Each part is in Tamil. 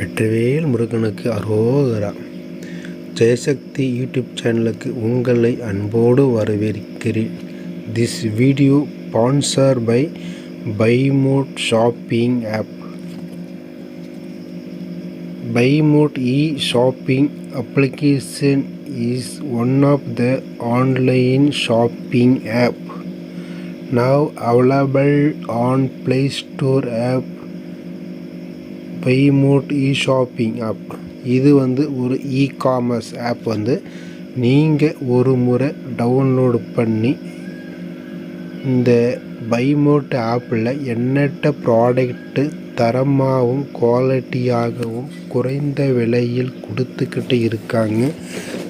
வெற்றிவேல் முருகனுக்கு அரோகரா. ஜெயசக்தி யூடியூப் சேனலுக்கு உங்களை அன்போடு வரவேற்கிறேன். This video sponsor by பைமோட் shopping app பைமோட் e shopping application is one of the online shopping app now available on play store app. பைமோட் இ ஷாப்பிங் ஆப் இது வந்து ஒரு இ காமர்ஸ் ஆப் வந்து நீங்கள் ஒரு முறை டவுன்லோடு பண்ணி இந்த பைமோட் ஆப்பில் எண்ணற்ற ப்ராடக்ட்டு தரமாகவும் குவாலிட்டியாகவும் குறைந்த விலையில் கொடுத்துக்கிட்டு இருக்காங்க.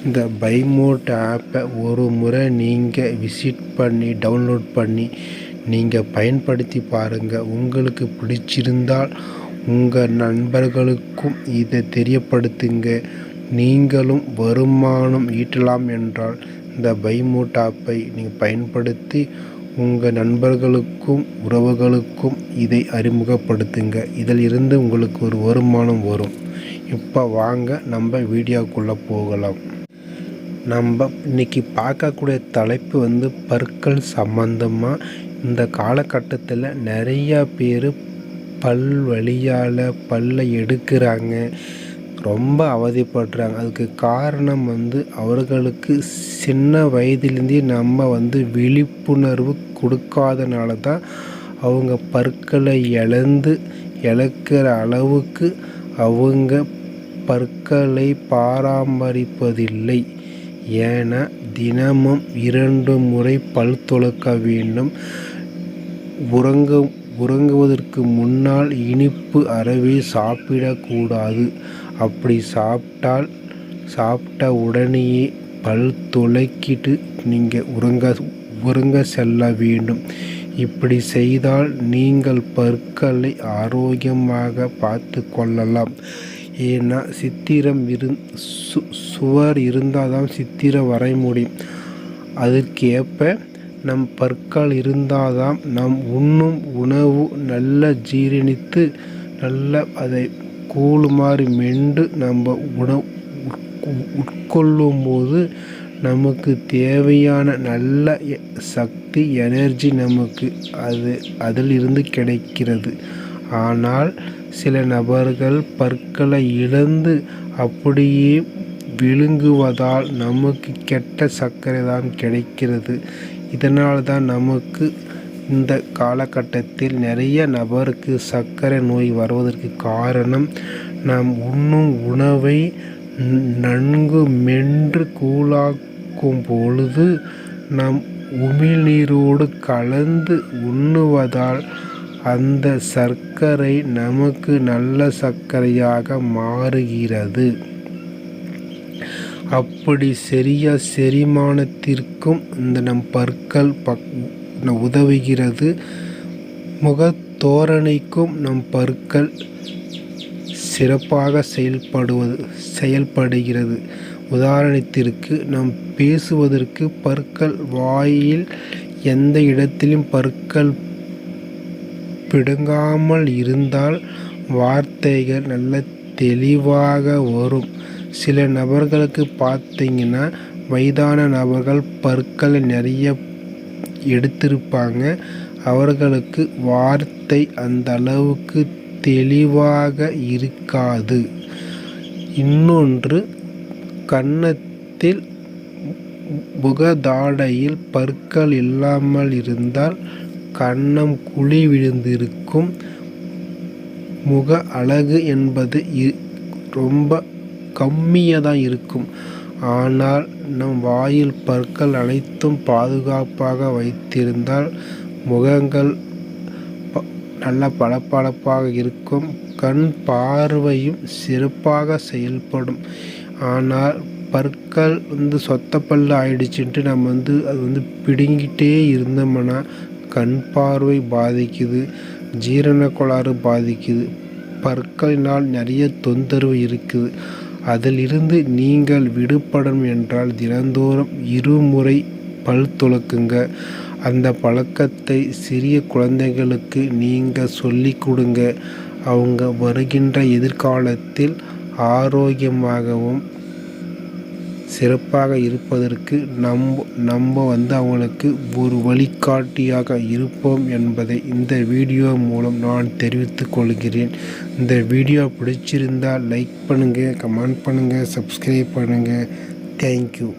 இந்த பைமோட் ஆப்பை ஒரு முறை நீங்கள் விசிட் பண்ணி டவுன்லோட் பண்ணி நீங்கள் பயன்படுத்தி பாருங்கள் உங்களுக்கு பிடிச்சிருந்தால் உங்கள் நண்பர்களுக்கும் இதை தெரியப்படுத்துங்க. நீங்களும் வருமானம் ஈட்டலாம் என்றால் இந்த பைமோட் ஆப்பை நீங்கள் பயன்படுத்தி உங்கள் நண்பர்களுக்கும் உறவுகளுக்கும் இதை அறிமுகப்படுத்துங்க. இதில் இருந்து உங்களுக்கு ஒரு வருமானம் வரும். இப்போ வாங்க நம்ம வீடியோக்குள்ளே போகலாம். நம்ம இன்னைக்கு பார்க்கக்கூடிய தலைப்பு வந்து பற்கள் சம்பந்தமாக இந்த காலகட்டத்தில் நிறையா பேர் பல் வழியால் பல்லை எடுக்கிறாங்க. ரொம்ப அவதிப்படுறாங்க. அதுக்கு காரணம் வந்து அவர்களுக்கு சின்ன வயதிலேருந்தே நம்ம வந்து விழிப்புணர்வு கொடுக்காதனால தான் அவங்க பற்களை இழந்து இழக்கிற அளவுக்கு அவங்க பற்களை பராமரிப்பதில்லை. ஏன்னா தினமும் இரண்டு முறை பல் துலக்க வேண்டும். உறங்க உறங்குவதற்கு முன்னால் இனிப்பு அறவே சாப்பிடக்கூடாது. அப்படி சாப்பிட்டால் சாப்பிட்ட உடனேயே பல் துளைக்கிட்டு நீங்கள் உறங்க உறங்க செல்ல வேண்டும். இப்படி செய்தால் நீங்கள் பற்களை ஆரோக்கியமாக பார்த்து கொள்ளலாம். ஏன்னா சித்திரம் இரு சு சுவர் இருந்தால் தான் சித்திரம் வரைய முடியும். அதற்கேற்ப நம் பற்கள் இருந்தால் தான் நாம் உண்ணும் உணவு நல்ல ஜீரணித்து நல்ல அதை கூழுமாறு மெண்டு நம்ம உணவு உட்கொள்ளும் போது நமக்கு தேவையான நல்ல சக்தி எனர்ஜி நமக்கு அது அதில் இருந்து கிடைக்கிறது. ஆனால் சில நபர்கள் பற்களை இழந்து அப்படியே விழுங்குவதால் நமக்கு கெட்ட சர்க்கரை தான் கிடைக்கிறது. இதனால் தான் நமக்கு இந்த காலகட்டத்தில் நிறைய நபருக்கு சர்க்கரை நோய் வருவதற்கு காரணம் நாம் உண்ணும் உணவை நன்கு மென்று கூழாக்கும் பொழுது நாம் உமிழ்நீரோடு கலந்து உண்ணுவதால் அந்த சர்க்கரை நமக்கு நல்ல சர்க்கரையாக மாறுகிறது. அப்படி சரியா செரிமானத்திற்கும் இந்த நம் பற்கள் பக் உதவுகிறது. முகத்தோரணைக்கும் நம் பற்கள் சிறப்பாக செயல்படுவது செயல்படுகிறது. உதாரணத்திற்கு நாம் பேசுவதற்கு பற்கள் வாயில் எந்த இடத்திலும் பற்கள் பிடுங்காமல் இருந்தால் வார்த்தைகள் நல்ல தெளிவாக வரும். சில நபர்களுக்கு பார்த்தீங்கன்னா வயதான நபர்கள் பற்களை நிறைய எடுத்திருப்பாங்க. அவர்களுக்கு வார்த்தை அந்த அளவுக்கு தெளிவாக இருக்காது. இன்னொன்று கன்னத்தில் முகதாடையில் பற்கள் இல்லாமல் இருந்தால் கன்னம் குழி விழுந்திருக்கும். முக அழகு என்பது ரொம்ப கம்மியாக தான் இருக்கும். ஆனால் நம் வாயில் பற்கள் அனைத்தும் பாதுகாப்பாக வைத்திருந்தால் முகங்கள் நல்ல பளபளப்பாக இருக்கும். கண் பார்வையும் சிறப்பாக செயல்படும். ஆனால் பற்கள் வந்து சொத்தப்பல்லு ஆயிடுச்சுன்ட்டு நம்ம வந்து அது வந்து பிடுங்கிட்டே இருந்தோம்னா கண் பார்வை பாதிக்குது ஜீரண கோளாறு பாதிக்குது. பற்களினால் நிறைய தொந்தரவு இருக்குது. அதிலிருந்து நீங்கள் விடுபடும் என்றால் தினந்தோறும் இருமுறை பல் துளக்குங்க. அந்த பழக்கத்தை சிறிய குழந்தைகளுக்கு நீங்கள் சொல்லி கொடுங்க. அவங்க வருகின்ற எதிர்காலத்தில் ஆரோக்கியமாகவும் சிறப்பாக இருப்பதற்கு நம் நம்ம வந்து அவங்களுக்கு ஒரு வழிகாட்டியாக இருப்போம் என்பதை இந்த வீடியோ மூலம் நான் தெரிவித்து கொள்கிறேன். இந்த வீடியோ பிடிச்சிருந்தால் லைக் பண்ணுங்கள் கமெண்ட் பண்ணுங்கள் சப்ஸ்கிரைப் பண்ணுங்கள் தேங்க்யூ.